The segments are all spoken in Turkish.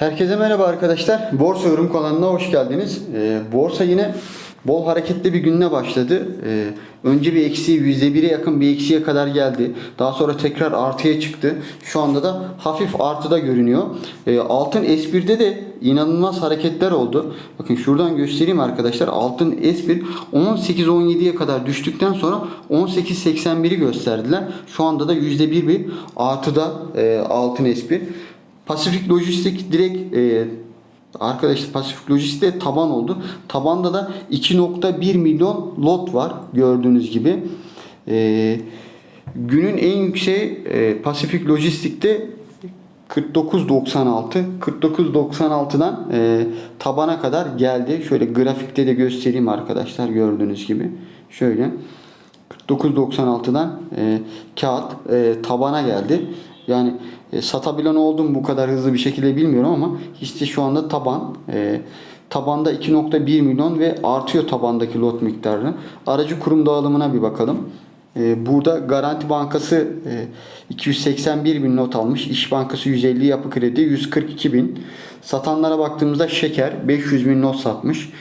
Herkese merhaba arkadaşlar. Borsa Yorum kanalına hoş geldiniz. Ee, borsa yine bol hareketli bir günle başladı. Ee, önce bir eksiği %1'e yakın bir eksiğe kadar geldi. Daha sonra tekrar artıya çıktı. Şu anda da hafif artıda görünüyor. Ee, altın S1'de de inanılmaz hareketler oldu. Bakın şuradan göstereyim arkadaşlar. Altın S1 18-17'ye kadar düştükten sonra 18.81'i gösterdiler. Şu anda da %1 bir artıda e, altın S1. Pasifik Lojistik direkt e, arkadaşlar Pasifik Lojistik'te taban oldu. Tabanda da 2.1 milyon lot var gördüğünüz gibi. E, günün en yüksek e, Pasifik Lojistik'te 49.96 49.96'dan e, tabana kadar geldi. Şöyle grafikte de göstereyim arkadaşlar gördüğünüz gibi. Şöyle 49.96'dan e, kağıt e, tabana geldi. Yani e, satabilen oldum bu kadar hızlı bir şekilde bilmiyorum ama işte şu anda taban. E, tabanda 2.1 milyon ve artıyor tabandaki lot miktarı. Aracı kurum dağılımına bir bakalım. E, burada Garanti Bankası e, 281 bin not almış. İş Bankası 150, Yapı Kredi 142 bin. Satanlara baktığımızda Şeker 500 bin not satmış.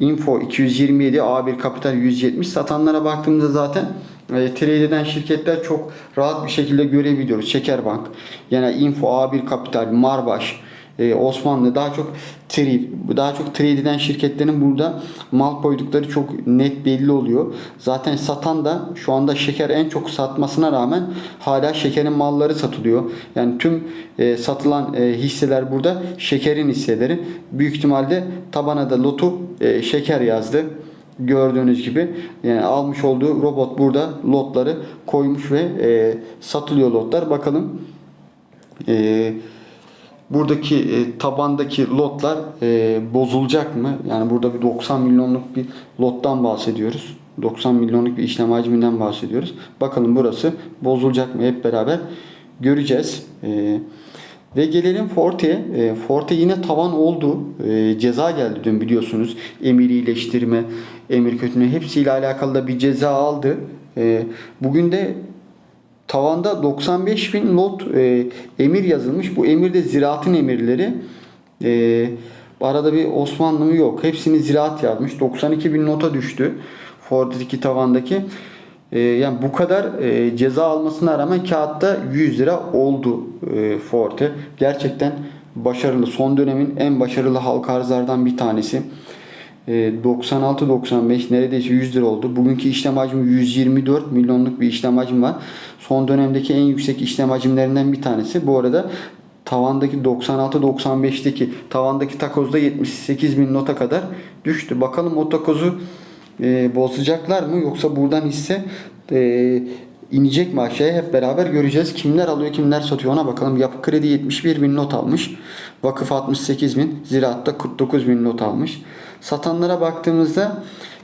Info 227, A1 Kapital 170. Satanlara baktığımızda zaten e, trade eden şirketler çok rahat bir şekilde görebiliyoruz. Şekerbank, yani Info, A1 Kapital, Marbaş, e, Osmanlı daha çok trade, daha çok trade eden şirketlerin burada mal koydukları çok net belli oluyor. Zaten satan da şu anda şeker en çok satmasına rağmen hala şekerin malları satılıyor. Yani tüm e, satılan e, hisseler burada şekerin hisseleri. Büyük ihtimalle tabana da lotu e, şeker yazdı gördüğünüz gibi yani almış olduğu robot burada lotları koymuş ve e, satılıyor lotlar. Bakalım e, buradaki e, tabandaki lotlar e, bozulacak mı? Yani burada bir 90 milyonluk bir lottan bahsediyoruz. 90 milyonluk bir işlem hacminden bahsediyoruz. Bakalım burası bozulacak mı? Hep beraber göreceğiz. E, ve gelelim Forte'ye. E, Forte yine tavan oldu. E, ceza geldi dün biliyorsunuz. Emir iyileştirme, emir kötülüğü hepsiyle alakalı da bir ceza aldı. E, bugün de tavanda 95 bin not emir yazılmış. Bu emir de ziraatın emirleri. E, arada bir Osmanlı mı yok. Hepsini ziraat yazmış. 92 bin nota düştü. Forte'deki tavandaki. E, yani bu kadar e, ceza almasına rağmen kağıtta 100 lira oldu e, Forte. Gerçekten başarılı. Son dönemin en başarılı halka arzlardan bir tanesi. E, 96-95 neredeyse 100 lira oldu. Bugünkü işlem hacmi 124 milyonluk bir işlem hacmi var. Son dönemdeki en yüksek işlem hacimlerinden bir tanesi. Bu arada tavandaki 96-95'teki tavandaki takozda 78 bin nota kadar düştü. Bakalım o takozu e, bozacaklar mı yoksa buradan hisse e, inecek mi aşağıya hep beraber göreceğiz. Kimler alıyor kimler satıyor ona bakalım. Yapı Kredi 71 bin not almış. Vakıf 68 bin. Ziraat'ta 49 bin not almış. Satanlara baktığımızda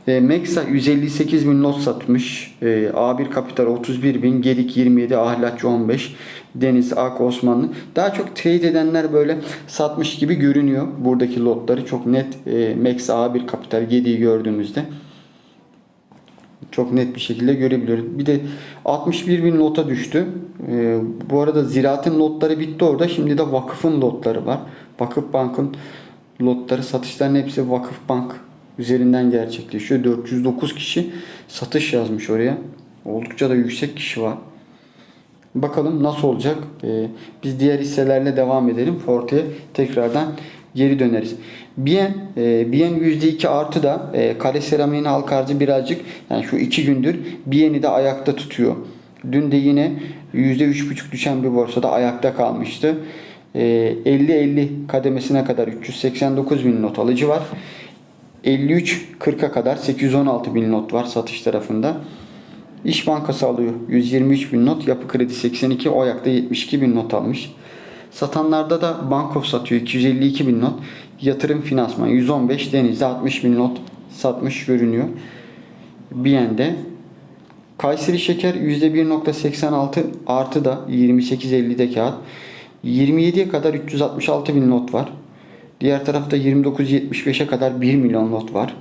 e, Meksa 158 bin not satmış. E, A1 Kapital 31 bin. Gedik 27. Ahlatçı 15. Deniz Ak Osmanlı. Daha çok trade edenler böyle satmış gibi görünüyor. Buradaki lotları çok net e, Meksa A1 Kapital Gedik'i gördüğümüzde çok net bir şekilde görebiliyoruz. Bir de 61 bin nota düştü. Ee, bu arada ziraatın lotları bitti orada. Şimdi de vakıfın lotları var. Vakıf Bank'ın lotları satışların hepsi Vakıf Bank üzerinden gerçekleşiyor. 409 kişi satış yazmış oraya. Oldukça da yüksek kişi var. Bakalım nasıl olacak. Ee, biz diğer hisselerle devam edelim. Forte'ye tekrardan geri döneriz. Bien, e, Bien %2 artı da e, kale seramiğin halka arzı birazcık yani şu iki gündür Bien'i de ayakta tutuyor. Dün de yine %3,5 düşen bir borsada ayakta kalmıştı. E, 50-50 kademesine kadar 389 bin not alıcı var. 53-40'a kadar 816 bin not var satış tarafında. İş Bankası alıyor 123 bin not. Yapı Kredi 82 o ayakta 72 bin not almış. Satanlarda da Bankof satıyor 252 bin not. Yatırım finansman 115 denizde 60 bin not satmış görünüyor. Bien'de. Kayseri Şeker %1.86 artı da 28.50'de kağıt. 27'ye kadar 366 bin not var. Diğer tarafta 29.75'e kadar 1 milyon not var.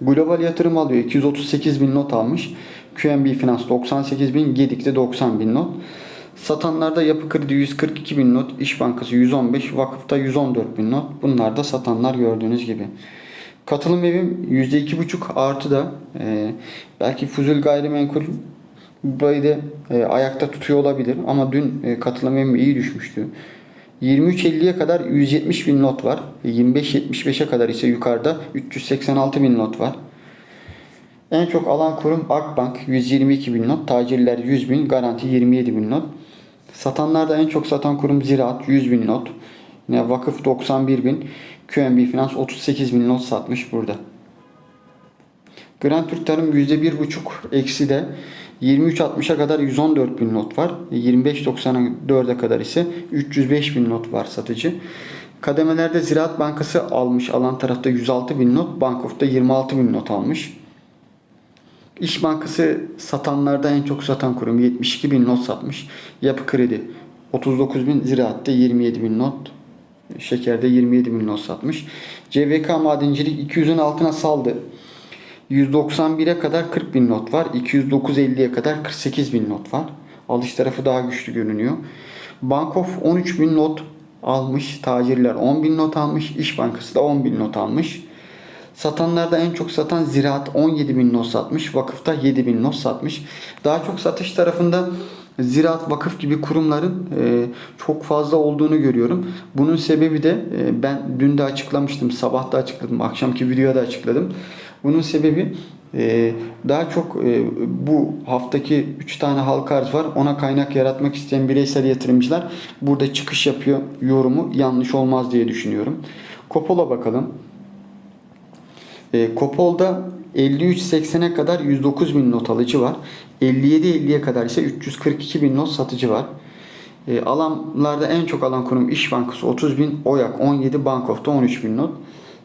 Global yatırım alıyor. 238 bin not almış. QNB Finans 98 bin. Gedik'te 90 bin not. Satanlarda Yapı Kredi 142 bin not, İş Bankası 115, Vakıfta 114 bin not. Bunlar da satanlar gördüğünüz gibi. Katılım evim %2,5 artı da e, belki Fuzul Gayrimenkul burayı da e, ayakta tutuyor olabilir ama dün e, katılım evim iyi düşmüştü. 23.50'ye kadar 170 bin not var. 25.75'e kadar ise yukarıda 386 bin not var. En çok alan kurum Akbank 122 bin not, tacirler 100 bin, garanti 27 bin not. Satanlarda en çok satan kurum Ziraat 100 bin not. Yine Vakıf 91 bin, QNB Finans 38 bin not satmış burada. Grand Türk Tarım %1,5 eksi de 23.60'a kadar 114 bin not var. 25.94'e kadar ise 305 bin not var satıcı. Kademelerde Ziraat Bankası almış. Alan tarafta 106 bin not. Bankof'ta 26 bin not almış. İş Bankası satanlarda en çok satan kurum 72 bin not satmış. Yapı Kredi 39 bin, Ziraat'ta 27 bin not. Şeker'de 27 bin not satmış. CVK Madencilik 200'ün altına saldı. 191'e kadar 40 bin not var. 209.50'ye kadar 48 bin not var. Alış tarafı daha güçlü görünüyor. Bankof 13 bin not almış. Tacirler 10 bin not almış. İş Bankası da 10 bin not almış. Satanlarda en çok satan Ziraat 17 bin not satmış. Vakıfta 7 bin not satmış. Daha çok satış tarafında Ziraat, vakıf gibi kurumların e, çok fazla olduğunu görüyorum. Bunun sebebi de e, ben dün de açıklamıştım, sabah da açıkladım, akşamki videoda açıkladım. Bunun sebebi e, daha çok e, bu haftaki 3 tane halka arz var. Ona kaynak yaratmak isteyen bireysel yatırımcılar burada çıkış yapıyor. Yorumu yanlış olmaz diye düşünüyorum. Kopol'a bakalım. E, Kopol'da 53.80'e kadar 109 bin not alıcı var. 57.50'ye kadar ise 342 bin not satıcı var. E, alanlarda en çok alan kurum İş Bankası 30 bin, Oyak 17, Bankof'ta 13 bin not.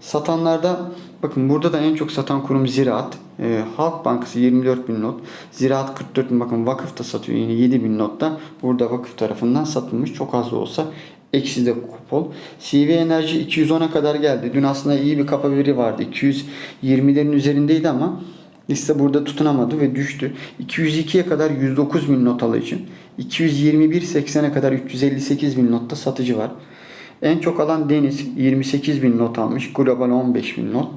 Satanlarda bakın burada da en çok satan kurum Ziraat. E, Halk Bankası 24 bin not. Ziraat 44 bin bakın vakıf da satıyor yine 7 bin notta. Burada vakıf tarafından satılmış çok az da olsa eksi de kupon. CV Enerji 210'a kadar geldi. Dün aslında iyi bir kapa veri vardı. 220'lerin üzerindeydi ama liste burada tutunamadı ve düştü. 202'ye kadar 109 bin not alıcı. 221.80'e kadar 358 bin notta satıcı var. En çok alan Deniz 28 bin not almış. Global 15 bin not.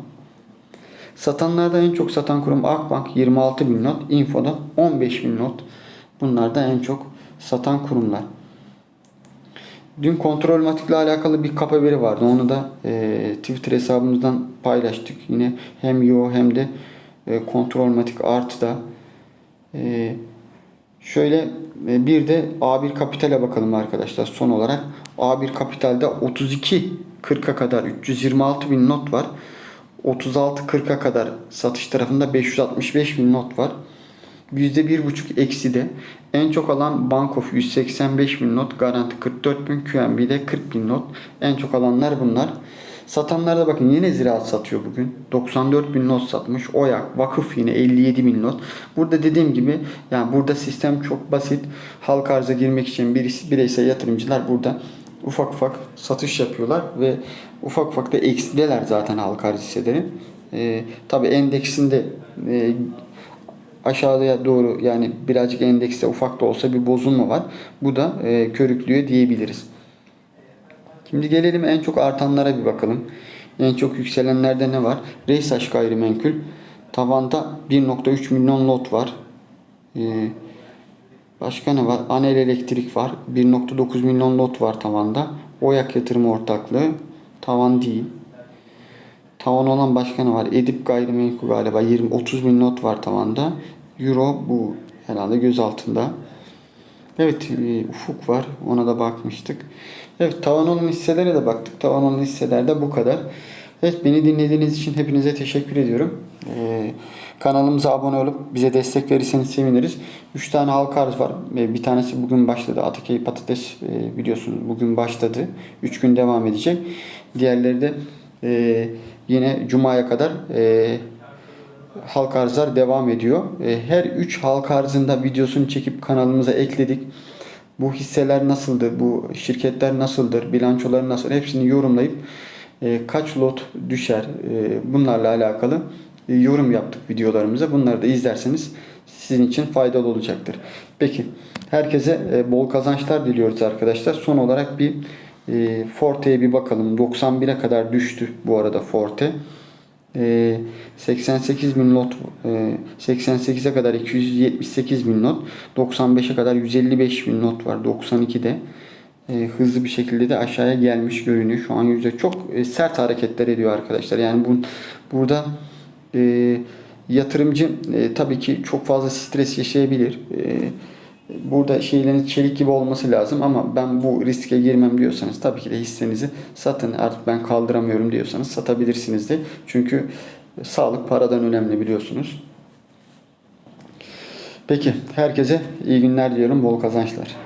Satanlarda en çok satan kurum Akbank 26 bin not. Info'da 15 bin not. Bunlar da en çok satan kurumlar. Dün kontrolmatikle alakalı bir kap haberi vardı. Onu da e, Twitter hesabımızdan paylaştık. Yine hem yo hem de e, kontrolmatik artıda. E, şöyle e, bir de A1 Kapital'e bakalım arkadaşlar son olarak. A1 Kapital'de 32 40'a kadar 326 bin not var. 36-40'a kadar satış tarafında 565 bin not var. %1,5 eksi de en çok alan Bankof 185 bin not, Garanti 44 bin, QNB'de 40 bin not. En çok alanlar bunlar. Satanlarda bakın yine ziraat satıyor bugün. 94 bin not satmış. Oyak, vakıf yine 57 bin not. Burada dediğim gibi yani burada sistem çok basit. Halka arza girmek için birisi, bireysel yatırımcılar burada ufak ufak satış yapıyorlar ve ufak ufak da eksideler zaten halka arz hisseleri. Ee, tabii endeksinde e, aşağıya doğru yani birazcık endekste ufak da olsa bir bozulma var. Bu da e, körüklüyor diyebiliriz. Şimdi gelelim en çok artanlara bir bakalım. En çok yükselenlerde ne var? Reysaş gayrimenkul. Tavanda 1.3 milyon lot var. Ee, başka ne var? Anel elektrik var. 1.9 milyon lot var tavanda. Oyak yatırım ortaklığı. Tavan değil. Tavan olan başka ne var? Edip gayrimenkul galiba 20 30 bin not var tavanda. Euro bu herhalde göz altında. Evet e, ufuk var. Ona da bakmıştık. Evet tavan olan hisselere de baktık. Tavan olan hisselerde bu kadar. Evet beni dinlediğiniz için hepinize teşekkür ediyorum. Ee, kanalımıza abone olup bize destek verirseniz seviniriz. 3 tane halka arz var. Ee, bir tanesi bugün başladı. Atakey patates e, biliyorsunuz bugün başladı. 3 gün devam edecek. Diğerleri de e, yine Cuma'ya kadar e, halka arzlar devam ediyor. E, her 3 halka arzında videosunu çekip kanalımıza ekledik. Bu hisseler nasıldır, bu şirketler nasıldır, bilançoları nasıl hepsini yorumlayıp e, kaç lot düşer e, bunlarla alakalı e, yorum yaptık videolarımıza. Bunları da izlerseniz sizin için faydalı olacaktır. Peki Herkese e, bol kazançlar diliyoruz arkadaşlar. Son olarak bir e, Forte'ye bir bakalım. 91'e kadar düştü bu arada Forte. E, 88 bin lot e, 88'e kadar 278 bin not 95'e kadar 155 bin not var 92'de e, hızlı bir şekilde de aşağıya gelmiş görünüyor. Şu an yüzde çok e, sert hareketler ediyor arkadaşlar. Yani bu burada e, yatırımcı e, tabii ki çok fazla stres yaşayabilir. E, burada şeylerin çelik gibi olması lazım ama ben bu riske girmem diyorsanız tabii ki de hissenizi satın artık ben kaldıramıyorum diyorsanız satabilirsiniz de çünkü sağlık paradan önemli biliyorsunuz. Peki herkese iyi günler diliyorum bol kazançlar.